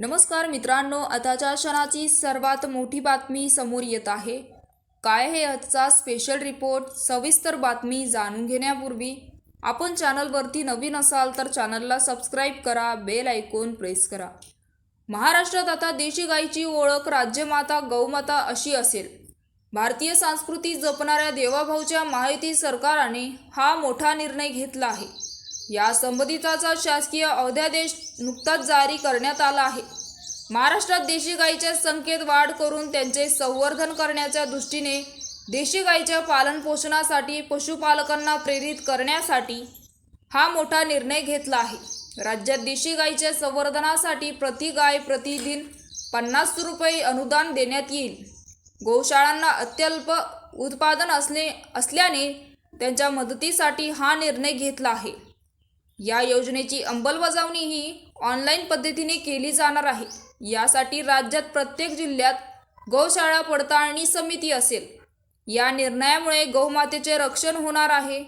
नमस्कार मित्रांनो आताच्या क्षणाची सर्वात मोठी बातमी समोर येत आहे. काय हे आजचा स्पेशल रिपोर्ट सविस्तर बातमी जाणून घेण्यापूर्वी आपण चॅनलवरती नवीन असाल तर चॅनलला सबस्क्राईब करा बेल ऐकून प्रेस करा. महाराष्ट्रात आता देशी गायीची ओळख राज्यमाता गौमाता अशी असेल. भारतीय संस्कृती जपणाऱ्या देवाभाऊच्या माहिती सरकारने हा मोठा निर्णय घेतला आहे. या संबंधिताचा शासकीय अध्यादेश नुकताच जारी करण्यात आला आहे. महाराष्ट्रात देशी गाईच्या संख्येत वाढ करून त्यांचे संवर्धन करण्याच्या दृष्टीने देशी गाईच्या पालनपोषणासाठी पशुपालकांना प्रेरित करण्यासाठी हा मोठा निर्णय घेतला आहे. राज्यात देशी गाईच्या संवर्धनासाठी प्रति गाय प्रतिदिन पन्नास रुपये अनुदान देण्यात येईल. गोशाळांना अत्यल्प उत्पादन असले असल्याने त्यांच्या मदतीसाठी हा निर्णय घेतला आहे. या योजनेची अंमलबजावणी ही ऑनलाईन पद्धतीने केली जाणार आहे. यासाठी राज्यात प्रत्येक जिल्ह्यात गौशाळा पडताळणी समिती असेल. या निर्णयामुळे गौमातेचे रक्षण होणार आहे.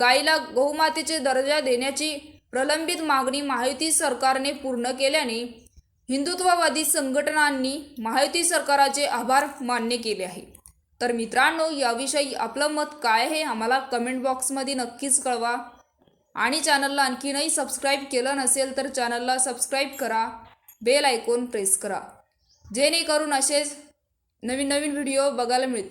गायीला गौमातेचे दर्जा देण्याची प्रलंबित मागणी महायुती सरकारने पूर्ण केल्याने हिंदुत्ववादी संघटनांनी महायुती सरकाराचे आभार मान्य केले आहे. तर मित्रांनो याविषयी आपलं मत काय आहे? आम्हाला कमेंट बॉक्समध्ये नक्कीच कळवा. आणि चॅनलला आणखीनही सबस्क्राईब केलं नसेल तर चॅनलला सबस्क्राईब करा. बेल आयकॉन प्रेस करा. जेणेकरून असेच नवीन नवीन व्हिडिओ बघायला मिळतील.